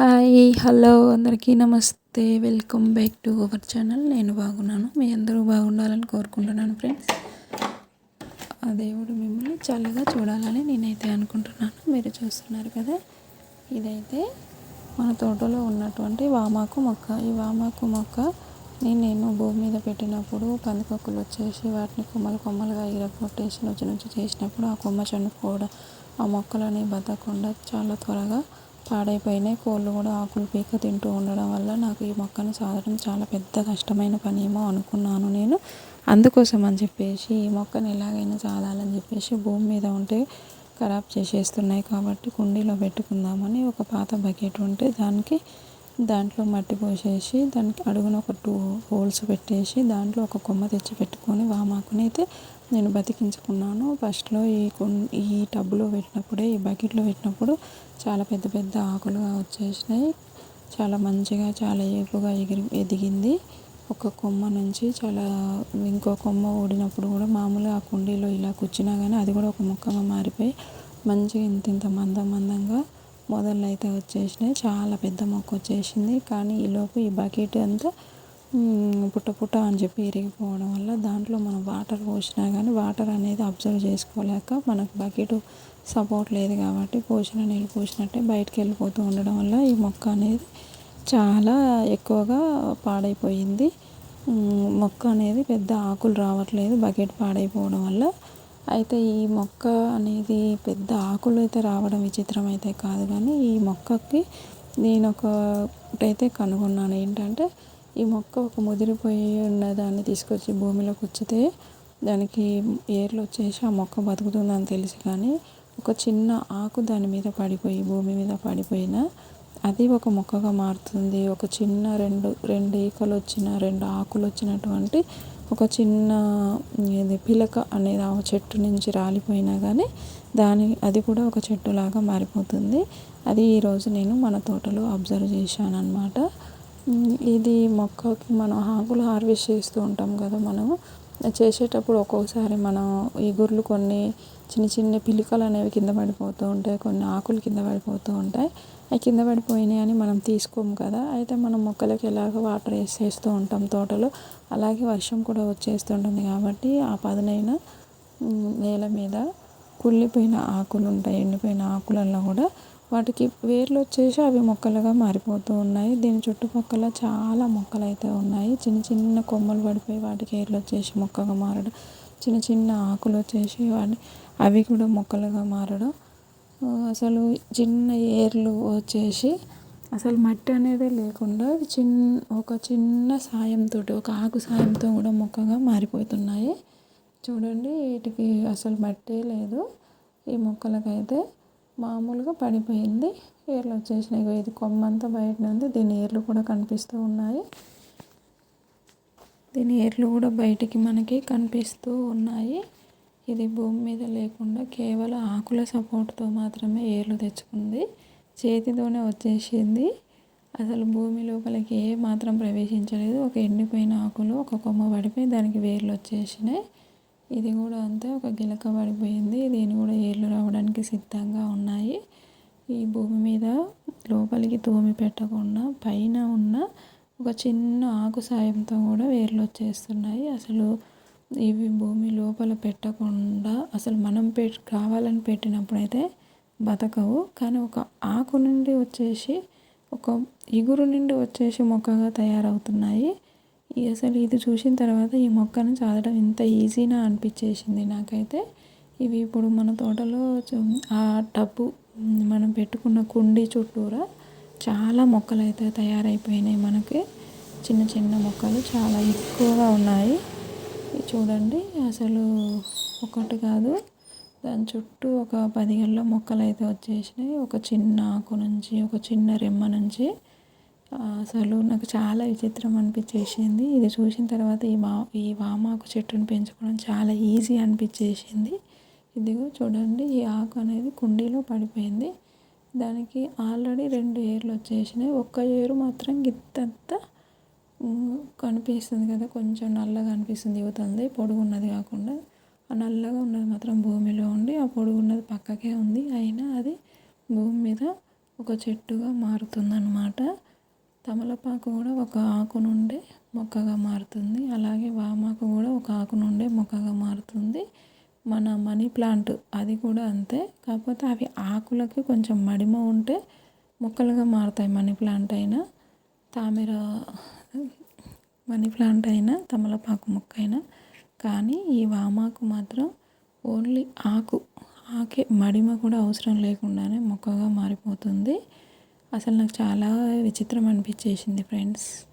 Hi hello అందరికీ నమస్తే. Welcome back to our channel. నేను బాగున్నాను. మీ అందరూ బాగుండాలని కోరుకుంటున్నాను ఫ్రెండ్స్. ఆ దేవుడు మిమ్మల్ని చల్లగా చూడాలని నేనైతే అనుకుంటున్నాను. మీరు చూస్తున్నారు కదా ఇదైతే మన తోటలో ఉన్నటువంటి వామాకు మొక్క. ఈ వామాకు మొక్క నేను నేను భూమి మీద పెట్టినప్పుడు పందికొక్కలు వచ్చేసి వాటిని కొమ్మలు కొమ్మలుగా ఇరగొట్టేసి నుంచి నుంచి చేసినప్పుడు ఆ కొమ్మ చనిపోవడం ఆ మొక్కలని బతకుండా చాలా త్వరగా పాడైపోయినాయి. కోళ్ళు కూడా ఆకులు పీక తింటూ ఉండడం వల్ల నాకు ఈ మొక్కను సాధడం చాలా పెద్ద కష్టమైన పని ఏమో అనుకున్నాను నేను. అందుకోసం అని చెప్పేసి ఈ మొక్కను ఎలాగైనా సాధాలని చెప్పేసి భూమి మీద ఉంటే ఖరాబ్ చేసేస్తున్నాయి కాబట్టి కుండీలో పెట్టుకుందామని ఒక పాత బకెట్ ఉంటే దానికి దాంట్లో మట్టి పోసేసి దానికి అడుగున ఒక టూ హోల్స్ పెట్టేసి దాంట్లో ఒక కొమ్మ తెచ్చి పెట్టుకొని వామాకుని అయితే నేను బతికించుకున్నాను. ఫస్ట్లో ఈ ఈ టబ్లో పెట్టినప్పుడే ఈ బకెట్లో పెట్టినప్పుడు చాలా పెద్ద పెద్ద ఆకులుగా వచ్చేసినాయి. చాలా మంచిగా చాలా ఏపుగా ఎగిరి ఎదిగింది. ఒక కొమ్మ నుంచి చాలా ఇంకో కొమ్మ ఊడినప్పుడు కూడా మామూలుగా ఆ కుండీలో ఇలా కూర్చున్నా కానీ అది కూడా ఒక మొక్కగా మారిపోయి మంచిగా ఇంత ఇంత మందం మందంగా మొదళ్ళు అయితే వచ్చేసినాయి. చాలా పెద్ద మొక్క వచ్చేసింది. కానీ ఈలోపు ఈ బకెట్ అంతా పుట్ట పుట్ట అని చెప్పి ఇరిగిపోవడం వల్ల దాంట్లో మనం వాటర్ పోసినా కానీ వాటర్ అనేది అబ్జర్వ్ చేసుకోలేక మనకు బకెట్ సపోర్ట్ లేదు కాబట్టి పోసిన నీళ్ళు పోసినట్టే బయటకు వెళ్ళిపోతూ ఉండడం వల్ల ఈ మొక్క అనేది చాలా ఎక్కువగా పాడైపోయింది. మొక్క అనేది పెద్ద ఆకులు రావట్లేదు. బకెట్ పాడైపోవడం వల్ల అయితే ఈ మొక్క అనేది పెద్ద ఆకులు అయితే రావడం విచిత్రం అయితే కాదు కానీ ఈ మొక్కకి నేను ఒకటైతే కనుగొన్నాను. ఏంటంటే ఈ మొక్క ఒక ముదిరిపోయి ఉన్న దాన్ని తీసుకొచ్చి భూమిలో కూర్చితే దానికి ఏర్లు వచ్చేసి ఆ మొక్క బతుకుతుందని తెలిసి కానీ ఒక చిన్న ఆకు దాని మీద పడిపోయి భూమి మీద పడిపోయిన అది ఒక మొక్కగా మారుతుంది. ఒక చిన్న రెండు రెండు ఈకలు వచ్చిన రెండు ఆకులు వచ్చినటువంటి ఒక చిన్న ఇది పిలక అనేది ఆ చెట్టు నుంచి రాలిపోయినా కానీ దాని అది కూడా ఒక చెట్టులాగా మారిపోతుంది. అది ఈరోజు నేను మన తోటలో అబ్జర్వ్ చేశాను అనమాట ఇది మొక్కకి మనం ఆకులు హార్వెస్ట్ చేస్తూ ఉంటాం కదా మనము. చేసేటప్పుడు ఒక్కొక్కసారి మనం ఇగుర్లు కొన్ని చిన్న చిన్న పిలికలు అనేవి కింద పడిపోతూ ఉంటాయి కొన్ని ఆకులు కింద పడిపోతూ ఉంటాయి. అవి కింద పడిపోయినాయి అని మనం తీసుకోము కదా. అయితే మనం మొక్కలకి ఎలాగ వాటర్ వేసేస్తూ ఉంటాం తోటలో అలాగే వర్షం కూడా వచ్చేస్తుంటుంది కాబట్టి ఆ పదునైన నేల మీద కుళ్ళిపోయిన ఆకులు ఉంటాయి ఎండిపోయిన ఆకులల్లో కూడా వాటికి వేర్లు వచ్చేసి అవి మొక్కలుగా మారిపోతూ ఉన్నాయి. దీని చుట్టుపక్కల చాలా మొక్కలు అయితే ఉన్నాయి. చిన్న చిన్న కొమ్మలు పడిపోయి వాటికి వేర్లు వచ్చేసి మొక్కగా మారడం చిన్న చిన్న ఆకులు వచ్చేసి వాటి అవి కూడా మొక్కలుగా మారడం. అసలు చిన్న ఏర్లు వచ్చేసి అసలు మట్టి అనేది లేకుండా చిన్న ఒక చిన్న సాయంతో ఒక ఆకు సాయంతో కూడా మొక్కగా మారిపోతున్నాయి. చూడండి వీటికి అసలు మట్టే లేదు. ఈ మొక్కలకైతే మామూలుగా పడిపోయింది. ఏర్లు వచ్చేసినాయి ఇది కొమ్మంతా బయటనే ఉంది దీని ఏర్లు కూడా కనిపిస్తూ ఉన్నాయి. దీని ఏర్లు కూడా బయటికి మనకి కనిపిస్తూ ఉన్నాయి. ఇది భూమి మీద లేకుండా కేవలం ఆకుల సపోర్ట్తో మాత్రమే ఏర్లు తెచ్చుకుంది. చేతితోనే వచ్చేసింది. అసలు భూమి లోపలికి ఏ మాత్రం ప్రవేశించలేదు. ఒక ఎండిపోయిన ఆకులు ఒక కొమ్మ పడిపోయి దానికి వేర్లు వచ్చేసినాయి. ఇది కూడా అంతే ఒక గిలక పడిపోయింది. దీని కూడా ఏళ్ళు రావడానికి సిద్ధంగా ఉన్నాయి. ఈ భూమి మీద లోపలికి తోమి పెట్టకుండా పైన ఉన్న ఒక చిన్న ఆకు సాయంతో కూడా వేర్లు వచ్చేస్తున్నాయి. అసలు ఇవి భూమి లోపల పెట్టకుండా అసలు మనం పె కావాలని పెట్టినప్పుడైతే బతకవు. కానీ ఒక ఆకు నుండి వచ్చేసి ఒక ఇగురు నుండి వచ్చేసి మొక్కగా తయారవుతున్నాయి. అసలు ఇది చూసిన తర్వాత ఈ మొక్కను చాదడం ఇంత ఈజీనా అనిపించేసింది నాకైతే. ఇవి ఇప్పుడు మన తోటలో ఆ టబ్బు మనం పెట్టుకున్న కుండీ చుట్టూరా చాలా మొక్కలు అయితే తయారైపోయినాయి మనకి. చిన్న చిన్న మొక్కలు చాలా ఎక్కువగా ఉన్నాయి. చూడండి అసలు ఒకటి కాదు. దాని చుట్టూ ఒక పది గళ్ళ మొక్కలు అయితే వచ్చేసినాయి. ఒక చిన్న ఆకు నుంచి ఒక చిన్న రెమ్మ నుంచి. అసలు నాకు చాలా విచిత్రం అనిపించేసింది. ఇది చూసిన తర్వాత ఈ మా ఈ వామాకు చెట్టును పెంచుకోవడం చాలా ఈజీ అనిపించేసింది. ఇదిగో చూడండి ఈ ఆకు అనేది కుండీలో పడిపోయింది. దానికి ఆల్రెడీ రెండు ఏర్లు వచ్చేసినాయి. ఒక్క ఏరు మాత్రం గిత్తంత కనిపిస్తుంది కదా కొంచెం నల్లగా అనిపిస్తుంది యువతుంది. పొడుగున్నది కాకుండా ఆ నల్లగా ఉన్నది మాత్రం భూమిలో ఉండి ఆ పొడుగున్నది పక్కకే ఉంది. అయినా అది భూమి మీద ఒక చెట్టుగా మారుతుందన్నమాట. తమలపాకు కూడా ఒక ఆకు నుండే మొక్కగా మారుతుంది. అలాగే వామాకు కూడా ఒక ఆకు నుండే మొక్కగా మారుతుంది. మన మనీ ప్లాంట్ అది కూడా అంతే. కాకపోతే అవి ఆకులకి కొంచెం మడిమ ఉంటే మొక్కలుగా మారుతాయి మనీ ప్లాంట్ అయినా తామర మనీ ప్లాంట్ అయినా తమలపాకు మొక్క అయినా. కానీ ఈ వామాకు మాత్రం ఓన్లీ ఆకు ఆకే మడిమ కూడా అవసరం లేకుండానే మొక్కగా మారిపోతుంది. అసలు నాకు చాలా విచిత్రం అనిపించేసింది ఫ్రెండ్స్.